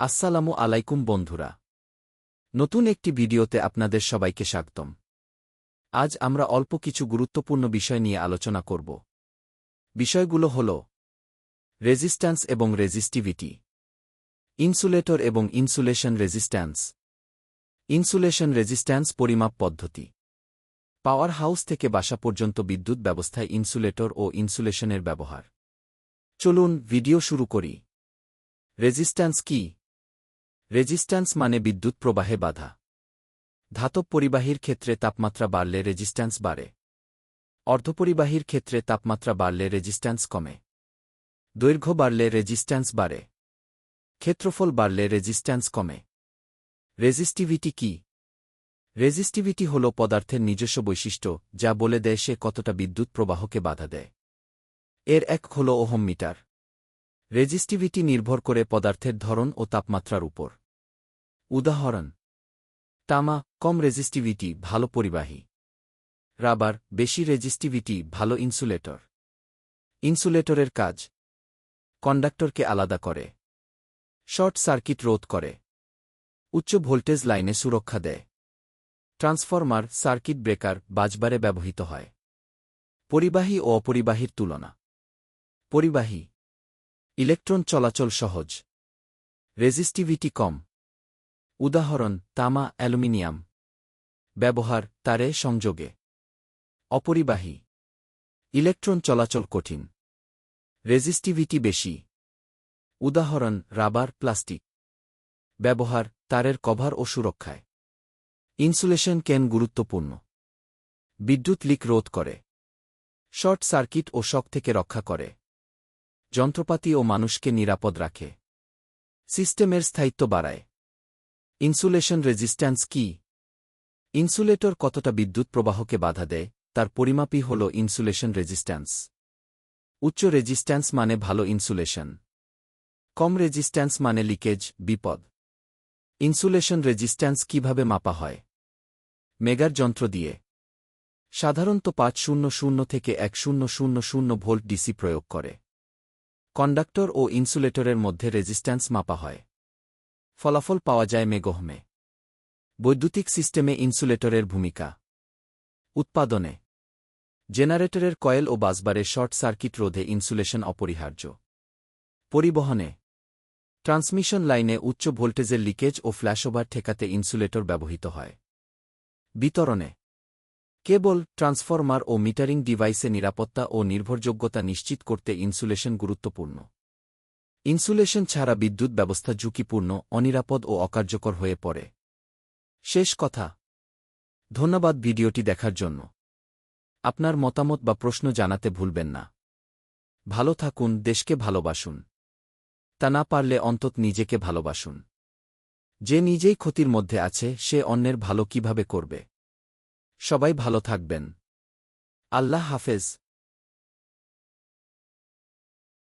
আসসালামু আলাইকুম বন্ধুরা। নতুন একটি ভিডিওতে আপনাদের সবাইকে স্বাগতম। আজ আমরা অল্প কিছু গুরুত্বপূর্ণ বিষয় নিয়ে আলোচনা করব। বিষয়গুলো হল রেজিস্ট্যান্স এবং রেজিস্টিভিটি, ইনসুলেটর এবং ইনসুলেশন রেজিস্ট্যান্স ইনসুলেশন রেজিস্ট্যান্স পরিমাপ পদ্ধতি, পাওয়ার হাউস থেকে বাসা পর্যন্ত বিদ্যুৎ ব্যবস্থায় ইনসুলেটর ও ইনসুলেশনের ব্যবহার। চলুন ভিডিও শুরু করি। রেজিস্ট্যান্স কি? রেজিস্ট্যান্স মানে বিদ্যুৎ প্রবাহে বাধা। ধাতব পরিবাহীর ক্ষেত্রে তাপমাত্রা বাড়লে রেজিস্ট্যান্স বাড়ে। অর্ধপরিবাহীর ক্ষেত্রে তাপমাত্রা বাড়লে রেজিস্ট্যান্স কমে। দৈর্ঘ্য বাড়লে রেজিস্ট্যান্স বাড়ে। ক্ষেত্রফল বাড়লে রেজিস্ট্যান্স কমে। রেজিস্টিভিটি কি? রেজিস্টিভিটি হল পদার্থের নিজস্ব বৈশিষ্ট্য, যা বলে দেয় সে কতটা বিদ্যুৎ প্রবাহকে বাধা দেয়। এর এক হল ওহম মিটার। রেজিস্টিভিটি নির্ভর করে পদার্থের ধরন ও তাপমাত্রার উপর। উদাহরণ, তামা, কম রেজিস্টিভিটি, ভালো পরিবাহী। রাবার, বেশি রেজিস্টিভিটি, ভালো ইনসুলেটর। ইনসুলেটরের কাজ, কন্ডাক্টরকে আলাদা করে। শর্ট সার্কিট রোধ করে। উচ্চ ভোল্টেজ লাইনে সুরক্ষা দেয়। ট্রান্সফরমার, সার্কিট ব্রেকার বাজবারে ব্যবহৃত হয়। পরিবাহী ও অপরিবাহীর তুলনা। পরিবাহী, ইলেকট্রন চলাচল সহজ। রেজিস্টিভিটি কম। উদাহরণ, তামা, অ্যালুমিনিয়াম। ব্যবহার, তারে, সংযোগে। অপরিবাহী। ইলেকট্রন চলাচল কঠিন। রেজিস্টিভিটি বেশি। উদাহরণ, রাবার, প্লাস্টিক। ব্যবহার, তারের কভার ও সুরক্ষায়। ইনসুলেশন কেন গুরুত্বপূর্ণ? বিদ্যুৎ লিক রোধ করে। শর্ট সার্কিট ও শক থেকে রক্ষা করে। যন্ত্রপাতি ও মানুষকে নিরাপদ রাখে। সিস্টেমের স্থায়িত্ব বাড়ায়। ইনসুলেশন রেজিস্ট্যান্স কি? ইনসুলেটর কতটা বিদ্যুৎ প্রবাহকে বাধা দেয়, তার পরিমাপই হল ইনসুলেশন রেজিস্ট্যান্স। উচ্চ রেজিস্ট্যান্স মানে ভালো ইনসুলেশন। কম রেজিস্ট্যান্স মানে লিকেজ, বিপদ। ইনসুলেশন রেজিস্ট্যান্স কীভাবে মাপা হয়? মেগার যন্ত্র দিয়ে। সাধারণত পাঁচ শূন্য শূন্য থেকে এক শূন্য শূন্য শূন্য ভোল্ট ডিসি প্রয়োগ করে। কন্ডাক্টর ও ইনসুলেটরের মধ্যে রেজিস্ট্যান্স মাপা হয়। ফলাফল পাওয়া যায় মেগহমে। বৈদ্যুতিক সিস্টেমে ইনসুলেটরের ভূমিকা। উৎপাদনে। জেনারেটরের কয়েল ও বাসবারে শর্ট সার্কিট রোধে ইনসুলেশন অপরিহার্য। পরিবহনে। ট্রান্সমিশন লাইনে উচ্চ ভোল্টেজের লিকেজ ও ফ্ল্যাশওভার ঠেকাতে ইনসুলেটর ব্যবহৃত হয়। বিতরণে। কেবল ট্রান্সফরমার ও মিটারিং ডিভাইসে নিরাপত্তা ও নির্ভরযোগ্যতা নিশ্চিত করতে ইনসুলেশন গুরুত্বপূর্ণ। ইনসুলেশন ছাড়া বিদ্যুৎ ব্যবস্থা ঝুঁকিপূর্ণ, অনিরাপদ ও অকার্যকর হয়ে পড়ে। শেষ কথা। ধন্যবাদ ভিডিওটি দেখার জন্য। আপনার মতামত বা প্রশ্ন জানাতে ভুলবেন না। ভালো থাকুন, দেশকে ভালোবাসুন। তা না পারলে অন্তত নিজেকে ভালোবাসুন। যে নিজেই ক্ষতির মধ্যে আছে, সে অন্যের ভালো কীভাবে করবে? সবাই ভালো থাকবেন। আল্লাহ হাফেজ।